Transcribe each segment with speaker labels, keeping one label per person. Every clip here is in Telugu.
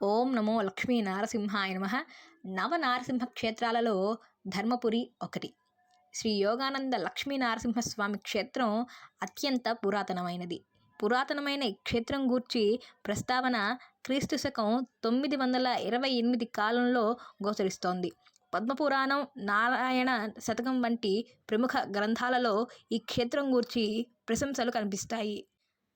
Speaker 1: ఓం నమో లక్ష్మీ నారసింహాయ నమ. నవ నారసింహ క్షేత్రాలలో ధర్మపురి ఒకటి. శ్రీ యోగానంద లక్ష్మీ నారసింహస్వామి క్షేత్రం అత్యంత పురాతనమైనది. పురాతనమైన ఈ క్షేత్రం గూర్చి ప్రస్తావన క్రీస్తు శకం తొమ్మిది వందల ఇరవై ఎనిమిది కాలంలో గోచరిస్తోంది. పద్మపురాణం నారాయణ శతకం వంటి ప్రముఖ గ్రంథాలలో ఈ క్షేత్రం గూర్చి ప్రశంసలు కనిపిస్తాయి.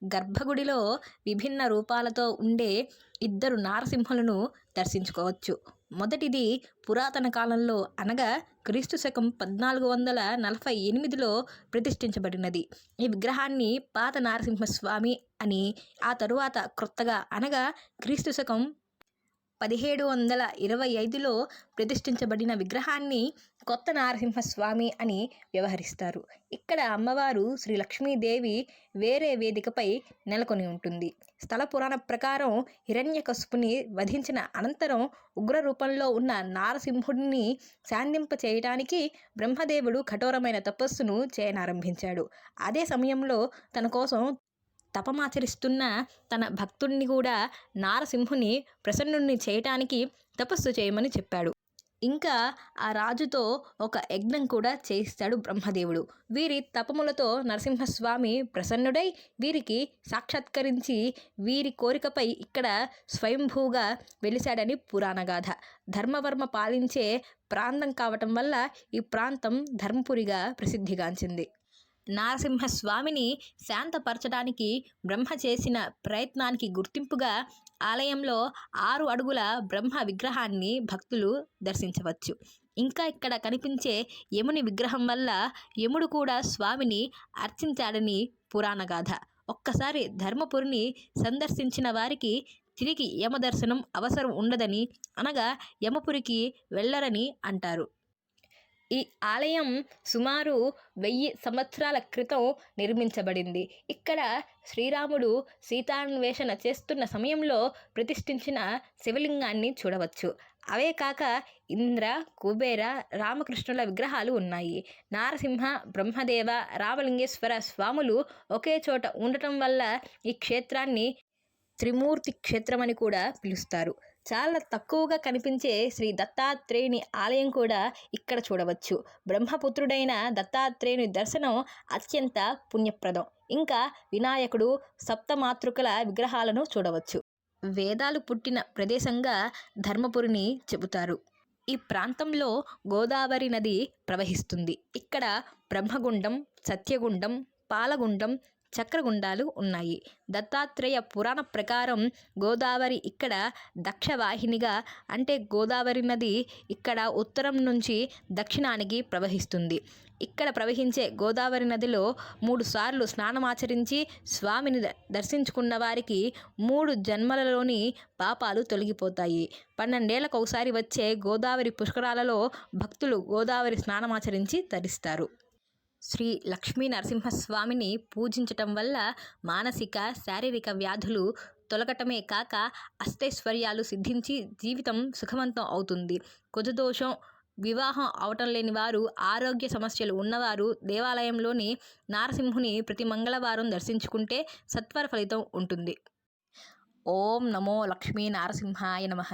Speaker 1: గర్భగుడిలో విభిన్న రూపాలతో ఉండే ఇద్దరు నారసింహులను దర్శించుకోవచ్చు. మొదటిది పురాతన కాలంలో అనగా క్రీస్తు శకం పద్నాలుగు వందల నలభై ఎనిమిదిలో ప్రతిష్ఠించబడినది. ఈ విగ్రహాన్ని పాత నారసింహస్వామి అని ఆ తరువాత క్రొత్తగా అనగా క్రీస్తు శకం పదిహేడు వందల ఇరవై ఐదులో ప్రతిష్ఠించబడిన విగ్రహాన్ని కొత్త నారసింహస్వామి అని వ్యవహరిస్తారు. ఇక్కడ అమ్మవారు శ్రీ లక్ష్మీదేవి వేరే వేదికపై నెలకొని ఉంటుంది. స్థల పురాణ ప్రకారం హిరణ్యకశుపుని వధించిన అనంతరం ఉగ్ర రూపంలో ఉన్న నారసింహుడిని శాంతింప చేయటానికి బ్రహ్మదేవుడు కఠోరమైన తపస్సును చేయనారంభించాడు. అదే సమయంలో తన కోసం తపమాచరిస్తున్న తన భక్తుడిని కూడా నారసింహుని ప్రసన్నుణ్ణి చేయటానికి తపస్సు చేయమని చెప్పాడు. ఇంకా ఆ రాజుతో ఒక యజ్ఞం కూడా చేయిస్తాడు బ్రహ్మదేవుడు. వీరి తపములతో నరసింహస్వామి ప్రసన్నుడై వీరికి సాక్షాత్కరించి వీరి కోరికపై ఇక్కడ స్వయంభూగా వెలిశాడని పురాణగాథ. ధర్మవర్మ పాలించే ప్రాంతం కావటం వల్ల ఈ ప్రాంతం ధర్మపురిగా ప్రసిద్ధిగాంచింది. నారసింహస్వామిని శాంతపరచడానికి బ్రహ్మ చేసిన ప్రయత్నానికి గుర్తింపుగా ఆలయంలో ఆరు అడుగుల బ్రహ్మ విగ్రహాన్ని భక్తులు దర్శించవచ్చు. ఇంకా ఇక్కడ కనిపించే యముని విగ్రహం వల్ల యముడు కూడా స్వామిని అర్చించాడని పురాణగాథ ఒక్కసారి ధర్మపురిని సందర్శించిన వారికి తిరిగి యమదర్శనం అవసరం ఉండదని అనగా యమపురికి వెళ్ళరని అంటారు. ఈ ఆలయం సుమారు వెయ్యి సంవత్సరాల క్రితం నిర్మించబడింది. ఇక్కడ శ్రీరాముడు సీతాన్వేషణ చేస్తున్న సమయంలో ప్రతిష్ఠించిన శివలింగాన్ని చూడవచ్చు. అవే కాక ఇంద్ర కుబేర రామకృష్ణుల విగ్రహాలు ఉన్నాయి. నారసింహ బ్రహ్మదేవ రామలింగేశ్వర స్వాములు ఒకే చోట ఉండటం వల్ల ఈ క్షేత్రాన్ని త్రిమూర్తి క్షేత్రమని కూడా పిలుస్తారు. చాలా తక్కువగా కనిపించే శ్రీ దత్తాత్రేయుని ఆలయం కూడా ఇక్కడ చూడవచ్చు. బ్రహ్మపుత్రుడైన దత్తాత్రేయుని దర్శనం అత్యంత పుణ్యప్రదం. ఇంకా వినాయకుడు సప్తమాతృకల విగ్రహాలను చూడవచ్చు. వేదాలు పుట్టిన ప్రదేశంగా ధర్మపురిని చెబుతారు. ఈ ప్రాంతంలో గోదావరి నది ప్రవహిస్తుంది. ఇక్కడ బ్రహ్మగుండం సత్యగుండం పాలగుండం చక్రగుండాలు ఉన్నాయి. దత్తాత్రేయ పురాణ ప్రకారం గోదావరి ఇక్కడ దక్షవాహినిగా అంటే గోదావరి నది ఇక్కడ ఉత్తరం నుంచి దక్షిణానికి ప్రవహిస్తుంది. ఇక్కడ ప్రవహించే గోదావరి నదిలో మూడు సార్లు స్నానమాచరించి స్వామిని దర్శించుకున్న వారికి మూడు జన్మలలోని పాపాలు తొలగిపోతాయి. పన్నెండేళ్ళకు ఒకసారి వచ్చే గోదావరి పుష్కరాలలో భక్తులు గోదావరి స్నానమాచరించి తరిస్తారు. శ్రీ లక్ష్మీ నరసింహస్వామిని పూజించటం వల్ల మానసిక శారీరక వ్యాధులు తొలగటమే కాక అష్టైశ్వర్యాలు సిద్ధించి జీవితం సుఖవంతం అవుతుంది. కుజదోషం వివాహం అవటం లేని వారు ఆరోగ్య సమస్యలు ఉన్నవారు దేవాలయంలోని నారసింహుని ప్రతి మంగళవారం దర్శించుకుంటే సత్వర ఫలితం ఉంటుంది. ఓం నమో లక్ష్మీ నారసింహాయ నమః.